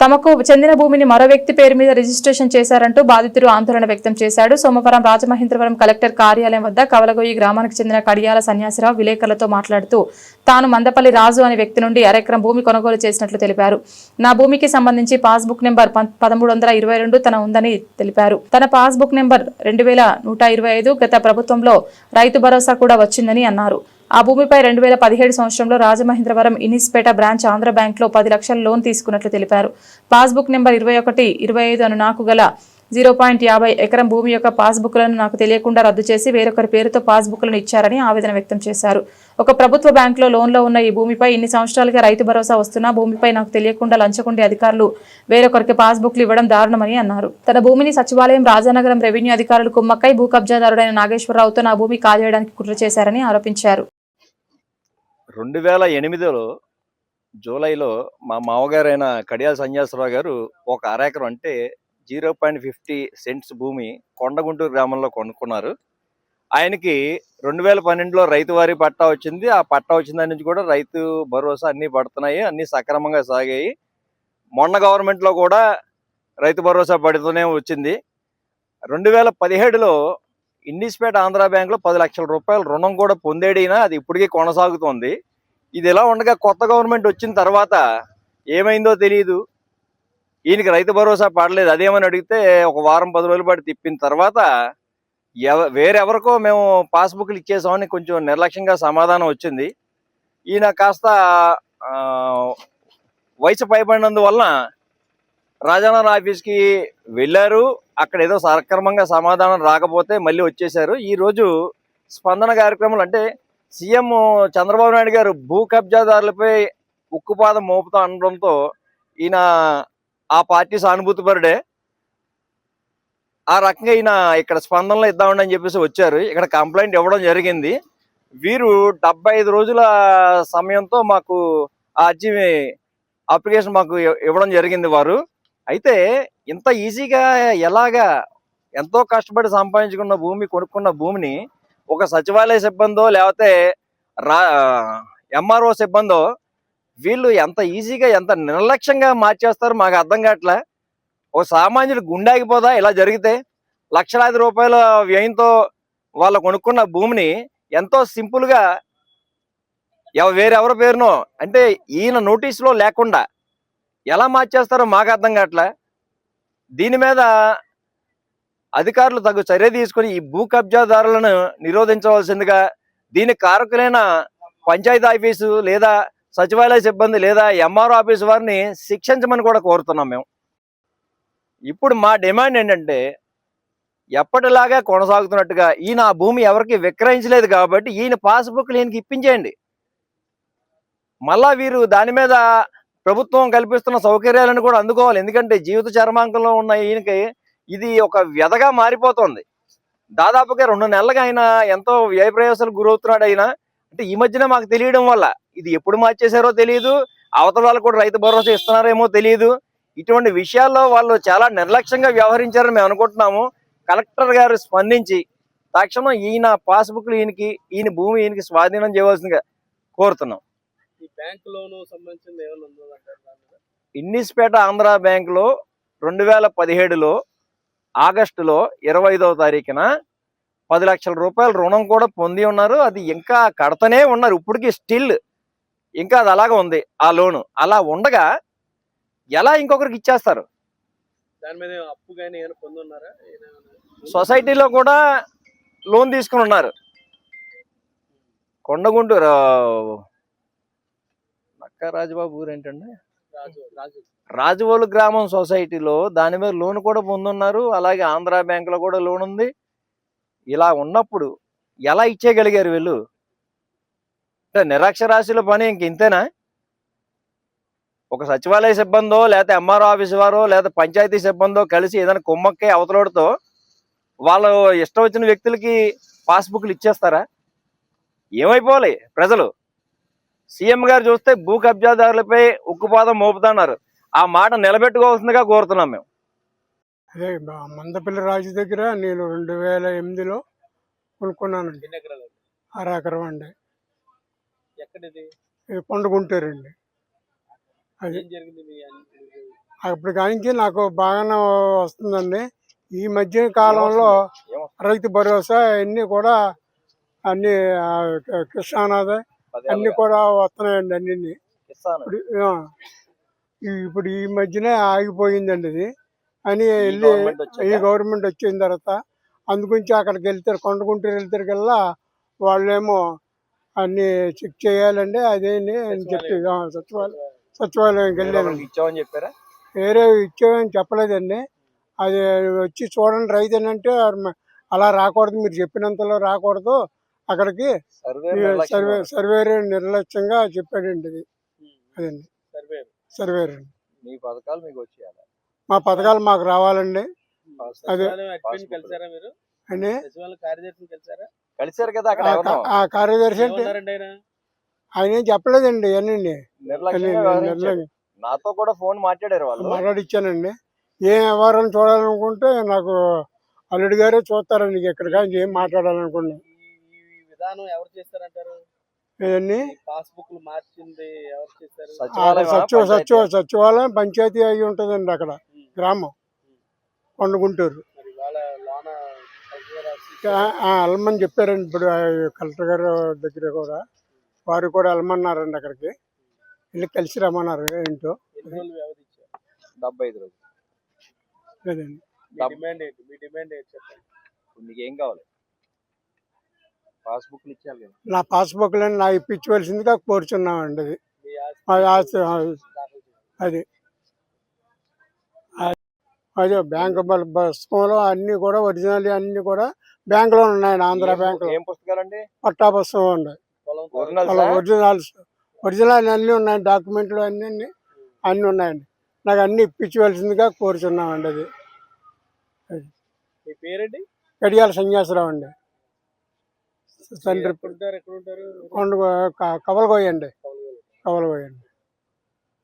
తమకు చెందిన భూమిని మరో వ్యక్తి పేరు మీద రిజిస్ట్రేషన్ చేశారంటూ బాధితుడు ఆందోళన వ్యక్తం చేశాడు. సోమవారం రాజమహేంద్రవరం కలెక్టర్ కార్యాలయం వద్ద కవలగొయ్యి గ్రామానికి చెందిన కడియాల సన్యాసిరావు విలేకరులతో మాట్లాడుతూ తాను మందపల్లి రాజు అనే వ్యక్తి నుండి అరెకరం భూమి కొనుగోలు చేసినట్లు తెలిపారు. నా భూమికి సంబంధించి పాస్బుక్ నెంబర్ పదమూడు వందల ఇరవై రెండు తన ఉందని తెలిపారు. తన పాస్బుక్ నెంబర్ రెండు వేల నూట ఇరవై ఐదు గత ప్రభుత్వంలో రైతు భరోసా కూడా వచ్చిందని అన్నారు. ఆ భూమిపై రెండు వేల పదిహేడు సంవత్సరంలో రాజమహేంద్రవరం ఇనిస్పేట బ్రాంచ్ ఆంధ్ర బ్యాంక్లో పది లక్షల లోన్ తీసుకున్నట్లు తెలిపారు. పాస్బుక్ నెంబర్ ఇరవై ఒకటి ఇరవై ఐదు అను నాకు గల జీరో పాయింట్ యాభై ఎకరం భూమి యొక్క పాస్బుక్లను నాకు తెలియకుండా రద్దు చేసి వేరొకరి పేరుతో పాస్బుక్లను ఇచ్చారని ఆవేదన వ్యక్తం చేశారు. ఒక ప్రభుత్వ బ్యాంకులో లోన్లో ఉన్న ఈ భూమిపై ఇన్ని సంవత్సరాలుగా రైతు భరోసా వస్తున్నా భూమిపై నాకు తెలియకుండా లంచగొండే అధికారులు వేరొకరికి పాస్బుక్లు ఇవ్వడం దారుణమని అన్నారు. తన భూమిని సచివాలయం రాజానగరం రెవెన్యూ అధికారులు కుమ్మక్కై భూ కబ్జాదారుడైన నాగేశ్వరరావుతో నా భూమి కాజేయడానికి కుట్ర చేశారని ఆరోపించారు. రెండు వేల ఎనిమిదిలో జూలైలో మా మామగారైన కడియాల సన్యాసరావు గారు ఒక అరెకరం అంటే జీరో పాయింట్ ఫిఫ్టీ సెంట్స్ భూమి కొండగుంటూరు గ్రామంలో కొనుక్కున్నారు. ఆయనకి రెండు వేల పన్నెండులో రైతు వారి పట్టా వచ్చింది. ఆ పట్టా వచ్చిన దాని నుంచి కూడా రైతు భరోసా అన్నీ పడుతున్నాయి అన్నీ సక్రమంగా సాగాయి. మొన్న గవర్నమెంట్లో కూడా రైతు భరోసా పడుతూనే వచ్చింది. రెండు వేల పదిహేడులో ఇండిస్పేట్ ఆంధ్ర బ్యాంక్లో పది లక్షల రూపాయల రుణం కూడా పొందేడైనా అది ఇప్పటికీ కొనసాగుతోంది. ఇది ఇలా ఉండగా కొత్త గవర్నమెంట్ వచ్చిన తర్వాత ఏమైందో తెలియదు ఈయనకి రైతు భరోసా పడలేదు. అదేమని అడిగితే ఒక వారం పది రోజుల పాటు తిప్పిన తర్వాత ఎవ వేరెవరికో మేము పాస్బుక్లు ఇచ్చేసామని కొంచెం నిర్లక్ష్యంగా సమాధానం వచ్చింది. ఈయన కాస్త వయసు పైబడినందువలన రాజానగర్ ఆఫీస్కి వెళ్ళారు. అక్కడ ఏదో సక్రమంగా సమాధానం రాకపోతే మళ్ళీ వచ్చేశారు ఈరోజు స్పందన కార్యక్రమాలు అంటే సీఎం చంద్రబాబు నాయుడు గారు భూ కబ్జాదారులపై ఉక్కుపాదం మోపుతా అనడంతో ఈయన ఆ పార్టీ సానుభూతి పరుడే. ఆ రకంగా ఈయన ఇక్కడ స్పందనలో ఇద్దామండి అని చెప్పేసి వచ్చారు. ఇక్కడ కంప్లైంట్ ఇవ్వడం జరిగింది. వీరు డెబ్బై ఐదు రోజుల సమయంతో మాకు ఆ అర్జీ అప్లికేషన్ మాకు ఇవ్వడం జరిగింది వారు. అయితే ఇంత ఈజీగా ఎలాగా ఎంతో కష్టపడి సంపాదించుకున్న భూమి కొనుక్కున్న భూమిని ఒక సచివాలయ సిబ్బందో లేకపోతే రా ఎంఆర్ఓ సిబ్బందో వీళ్ళు ఎంత ఈజీగా ఎంత నిర్లక్ష్యంగా మార్చేస్తారో మాకు అర్థం కావట్లే. ఒక సామాన్యుడు గుండాగిపోదా? ఇలా జరిగితే లక్షలాది రూపాయల వ్యయంతో వాళ్ళు కొనుక్కున్న భూమిని ఎంతో సింపుల్గా ఎవ వేరెవరి పేరునో అంటే ఈయన నోటీసులో లేకుండా ఎలా మార్చేస్తారో మాకు అర్థం కావట్లే. దీని మీద అధికారులు తగు చర్య తీసుకొని ఈ భూ కబ్జాదారులను నిరోధించవలసిందిగా దీనికి కారకులైన పంచాయతీ ఆఫీసు లేదా సచివాలయ సిబ్బంది లేదా ఎంఆర్ఓ ఆఫీసు వారిని శిక్షించమని కూడా కోరుతున్నాం మేము. ఇప్పుడు మా డిమాండ్ ఏంటంటే ఎప్పటిలాగా కొనసాగుతున్నట్టుగా ఈయన ఆ భూమి ఎవరికి విక్రయించలేదు కాబట్టి ఈయన పాస్బుక్లు ఈయనకి ఇప్పించేయండి. మళ్ళా వీరు దాని మీద ప్రభుత్వం కల్పిస్తున్న సౌకర్యాలను కూడా అందుకోవాలి. ఎందుకంటే జీవిత చర్మాంకంలో ఉన్న ఈయనకి ఇది ఒక వ్యధగా మారిపోతుంది. దాదాపుగా రెండు నెలలుగా ఆయన ఎంతో వ్యయ ప్రయాసాలు గురవుతున్నాడు ఆయన. అంటే ఈ మధ్యన మాకు తెలియడం వల్ల ఇది ఎప్పుడు మార్చేశారో తెలియదు అవతల వాళ్ళు కూడా రైతు భరోసా ఇస్తున్నారేమో తెలియదు ఇటువంటి విషయాల్లో వాళ్ళు చాలా నిర్లక్ష్యంగా వ్యవహరించారని మేము అనుకుంటున్నాము. కలెక్టర్ గారు స్పందించి తక్షణం ఈయన పాస్బుక్లు ఈయనకి ఈయన భూమి ఈయనకి స్వాధీనం చేయవలసిందిగా కోరుతున్నాం? ఇన్నిస్పేట ఆంధ్ర బ్యాంకులో రెండు వేల పదిహేడులో ఆగస్టులో ఇరవై ఐదవ తారీఖున పది లక్షల రూపాయల రుణం కూడా పొంది ఉన్నారు. అది ఇంకా కడతనే ఉన్నారు. ఇప్పటికీ స్టిల్ ఇంకా అది అలాగే ఉంది ఆ లోను. అలా ఉండగా ఎలా ఇంకొకరికి ఇచ్చేస్తారు? దాని మీద అప్పు కానీ సొసైటీలో కూడా లోన్ తీసుకుని ఉన్నారు. కొండగుంటూరు నక్క రాజబాబు ఊరు ఏంటండి రాజు రాజు. రాజవోలు గ్రామం సొసైటీలో దాని మీద లోన్ కూడా పొందున్నారు. అలాగే ఆంధ్ర బ్యాంకులో కూడా లోన్ ఉంది. ఇలా ఉన్నప్పుడు ఎలా ఇచ్చేయగలిగారు వీళ్ళు? అంటే నిరక్షరాస్యుల పని ఇంక ఇంతేనా? ఒక సచివాలయ సిబ్బందో లేకపోతే ఎంఆర్ఓ ఆఫీస్ వారో లేదా పంచాయతీ సిబ్బందో కలిసి ఏదైనా కుమ్మక్కే అవతలోడితో వాళ్ళు ఇష్టం వచ్చిన వ్యక్తులకి పాస్బుక్లు ఇచ్చేస్తారా? ఏమైపోవాలి ప్రజలు? సీఎం గారు చూస్తే భూ కబ్జాదారులపై ఉక్కుపాదం మోపుతున్నారు. ఆ మాట నిలబెట్టుకోవాల్సిందిగా కోరుతున్నాం మేము. అదే మందపల్లి రాజు దగ్గర నేను రెండు వేల ఎనిమిదిలో కొనుక్కున్నానండి. అరెకరం అండి? ఎక్కడిది? ఇది కొండగుంటారండి అది ఏం జరిగింది మీ అన్ని- అప్పటి కానించి నాకు బాగానే వస్తుందండి. ఈ మధ్య కాలంలో? రైతు భరోసా అన్నీ కూడా అన్ని కృష్ణానాథ అన్ని. కూడా వస్తున్నాయండి అన్ని ఇప్పుడు ఈ- మధ్యనే ఆగిపోయిందండి ఇది. అని వెళ్ళి? ఈ గవర్నమెంట్ వచ్చిన తర్వాత అందుగురించి అక్కడికి వెళ్తారు. కొండగుంటూరు వెళ్తారు కల్లా వాళ్ళేమో అన్ని చెక్ చేయాలండి. అదేంటి అని చెప్పి సచివాలయం సచివాలయంకి వేరే వెళ్ళాను ఇచ్చామని చెప్పారా? వేరే ఇచ్చామని చెప్పలేదండి. అది వచ్చి చూడండి రైతు అని అంటే అలా రాకూడదు. మీరు చెప్పినంతలో రాకూడదు. అక్కడికి సర్వే. సర్వే సర్వేరు నిర్లక్ష్యంగా చెప్పాడండి ఇది. అదండి. సర్వే సర్వేరు మీ పథకాలు మీకు వచ్చేయాలి? మా పథకాలు మాకు రావాలండి. అదే. కలిసారా మీరు? అని సచివాలయం కార్యదర్శిని కలిసారా? కలిసారు కదా అక్కడ ఆ కార్యదర్శి అంటే ఆయన? ఏం చెప్పలేదండి వ్యవహరించారు. నాతో కూడా ఫోన్ మాట్లాడారు వాళ్ళు. మాట్లాడిచ్చానండి. ఏం వ్యవహారం చూడాలనుకుంటే నాకు అల్లుడి గారే చూస్తారండి. ఇక్కడ కానీ ఏం మాట్లాడాలనుకున్నా ఈ ఈ విధానం ఎవరు చేస్తారంటారు? ఇవన్నీ. పాస్బుక్లు మార్చింది సచివ సచివ సచివాలయం పంచాయతీ అయి ఉంటుందండి అక్కడ. గ్రామం. కొండగుంటూరు. మరి వాళ్ళ లోన కలెక్టర్ ఆఫీస్ ఆ- ఆ, వెళ్ళమని చెప్పారండి ఇప్పుడు కలెక్టర్ గారు దగ్గర కూడా. వారు కూడా వెళ్ళమన్నారండి అక్కడికి. వెళ్ళి కలిసి రమ్మన్నారు ఏంటో. డెబ్బై ఐదు రోజులు. లేదండి. మీ డిమాండ్ ఏంటి? మీ డిమాండ్ ఏంటి చెప్పండి. మీకు ఏం కావాలి? పాస్బుక్లు ఇచ్చేయాలి కదా. నా పాస్బుక్లను నా ఇప్పించవలసిందిగా కోరుచున్నామండి అది. ఆస్తి. అది. ఆ- అదే బ్యాంక్ పుస్తకంలో అన్ని కూడా ఒరిజినల్ అన్ని కూడా బ్యాంకులో ఉన్నాయండి ఆంధ్ర ఏం పుస్తకాలండి? పట్టా పుస్తకం ఉంది ఒరిజినల్స్? ఒరిజినల్ అన్ని ఉన్నాయి డాక్యుమెంట్లు అన్ని అన్ని అన్ని ఉన్నాయండి. నాకు అన్ని ఇప్పించవలసిందిగా కోరుచున్నామండి అది. పేరేంటి కడియాల సన్యాసరావు అండి. తండ్రి ఎక్కడ ఉంటారు కొండ కవలగోయండి. కౌలుగోలు. కవలగోయండి.